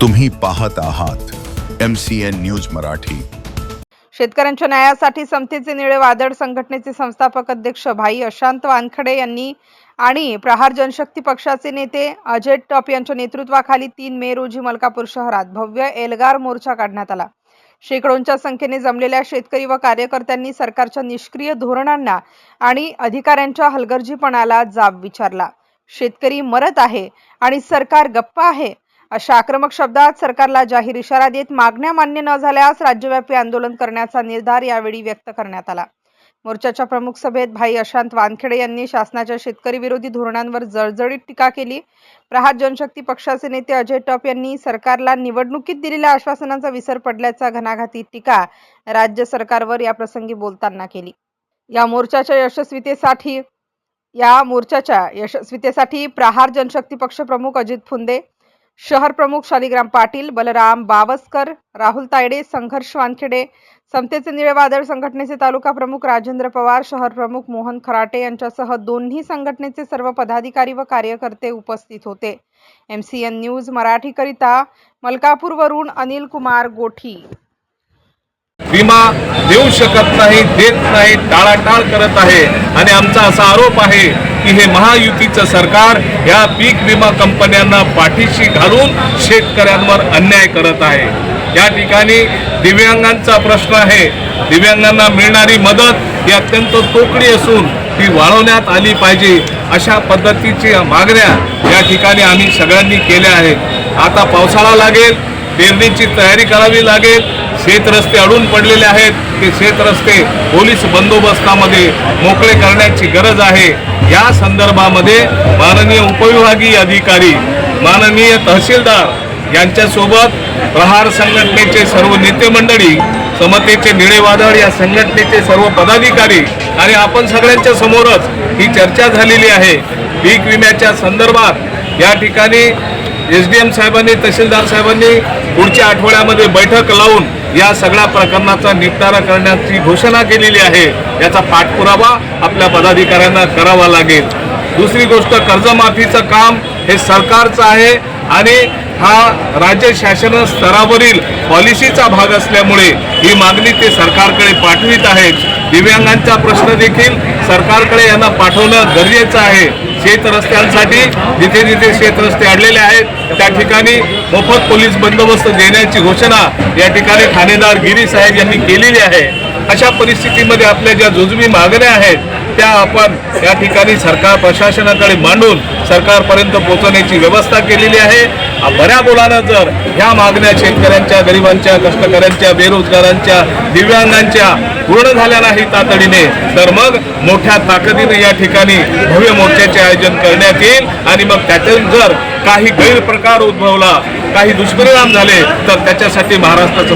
तुम्ही पाहत आहात M C N news Marathi. शेतकऱ्यांच्या न्यायासाठी समतेचे निळे वादळ संघटनेचे संस्थापक अध्यक्ष भाई अशांत वानखडे यांनी आणि प्रहार जनशक्ती पक्षाचे नेते अजय टॉप यांच्या नेतृत्वाखाली तीन मे रोजी मलकापूर शहरात भव्य एल्गार मोर्चा काढण्यात आला. शेकडोंच्या संख्येने जमलेल्या शेतकरी व कार्यकर्त्यांनी सरकारच्या निष्क्रिय धोरणांना आणि अधिकाऱ्यांच्या हलगर्जीपणाला जाब विचारला. शेतकरी मरत आहे आणि सरकार गप्प आहे अशा आक्रमक शब्दात सरकारला जाहीर इशारा देत मागण्या मान्य न झाल्यास राज्यव्यापी आंदोलन करण्याचा निर्धार यावेळी व्यक्त करण्यात आला. मोर्चाच्या प्रमुख सभेत भाई अशांत वानखेडे यांनी शासनाच्या शेतकरी विरोधी धोरणांवर जळजळीत टीका केली. प्रहार जनशक्ती पक्षाचे नेते अजय टॉप यांनी सरकारला निवडणुकीत दिलेल्या आश्वासनांचा विसर पडल्याचा घणाघाती टीका राज्य सरकारवर या प्रसंगी बोलताना केली. या मोर्चाच्या यशस्वीतेसाठी या मोर्चाच्या यशस्वीतेसाठी प्रहार जनशक्ती पक्ष प्रमुख अजित फुंदे शहर प्रमुख शालिग्राम पाटील बलराम बावस्कर राहुल तायडे संघर्ष वानखेडे समतेचे निळे वादळ संघटनेचे तालुका प्रमुख राजेंद्र पवार शहर प्रमुख मोहन खराटे यांच्यासह दोन्ही संघटनेचे सर्व पदाधिकारी व कार्यकर्ते उपस्थित होते. एम सी एन न्यूज मराठीकरिता मलकापूरवरून अनिल कुमार गोठी. विमा देऊ शकत नाही देत नाही टाळाटाळ करत आहे. आणि आमचा असा आरोप आहे की हे महायुतीचं सरकार या पीक विमा कंपन्यांना पाठीशी घालून शेतकऱ्यांवर अन्याय करत आहे. या ठिकाणी दिव्यांगांचा प्रश्न आहे. दिव्यांगांना मिळणारी मदत ही अत्यंत तोकडी असून ती वाढवण्यात आली पाहिजे अशा पद्धतीची मागण्या या ठिकाणी आम्ही सगळ्यांनी केल्या आहेत. आता पावसाळा लागेल पेरणीची तयारी करावी लागेल शेतरस्ते अडून पडलेले आहेत. ते शेतरस्ते पोलीस बंदोबस्तामध्ये मोकळे करण्याची गरज आहे. या संदर्भामध्ये माननीय उपविभागीय अधिकारी माननीय तहसीलदार यांच्यासोबत प्रहार संघटनेचे सर्व नेते मंडळी समतेचे निळेवादळ या संघटनेचे सर्व पदाधिकारी आणि आपण सगळ्यांच्या समोरच ही चर्चा झालेली आहे. पीक विम्याच्या संदर्भात या ठिकाणी एस डी एम साहेबांनी तहसीलदार साहेबांनी पुढच्या आठवड्यामध्ये बैठक लावून या सगळ्या प्रकरणाचा निपटारा करण्याची घोषणा केलेली आहे. याचा पाठपुरावा आपल्या पदाधिकाऱ्यांना करावा लागेल. दुसरी गोष्ट कर्जमाफीचं काम हे सरकारचं आहे आणि हा राज्य शासन स्तरावरील पॉलिसीचा भाग असल्यामुळे ही मागणी ते सरकारकडे पाठवित आहेत. दिव्यांगांचा प्रश्न देखील सरकारकडे यांना पाठवणं गरजेचं आहे. शेत रस्त्यांसाठी जिथे जिथे शेत रस्ते अडलेले आहेत त्या ठिकाणी मोफत पोलीस बंदोबस्त देण्याची घोषणा या ठिकाणी ठाणेदार गिरी साहेब यांनी केलेली आहे. अशा परिस्थितीमध्ये आपल्या ज्या जुजबी मागण्या आहेत त्या आपण या ठिकाणी सरकार प्रशासनाकडे मांडून सरकारपर्यंत पोहोचवण्याची व्यवस्था केलेली आहे. बऱ्या बोलानं जर ह्या मागण्या शेतकऱ्यांच्या गरिबांच्या कष्टकऱ्यांच्या बेरोजगारांच्या दिव्यांगांच्या पूर्ण झाल्या नाही तातडीने तर मग मोठ्या ताकदीने या ठिकाणी भव्य मोर्चाचे आयोजन करण्यात येईल. आणि मग त्यातून जर काही गैरप्रकार उद्भवला काही दुष्परिणाम झाले तर त्याच्यासाठी महाराष्ट्राचं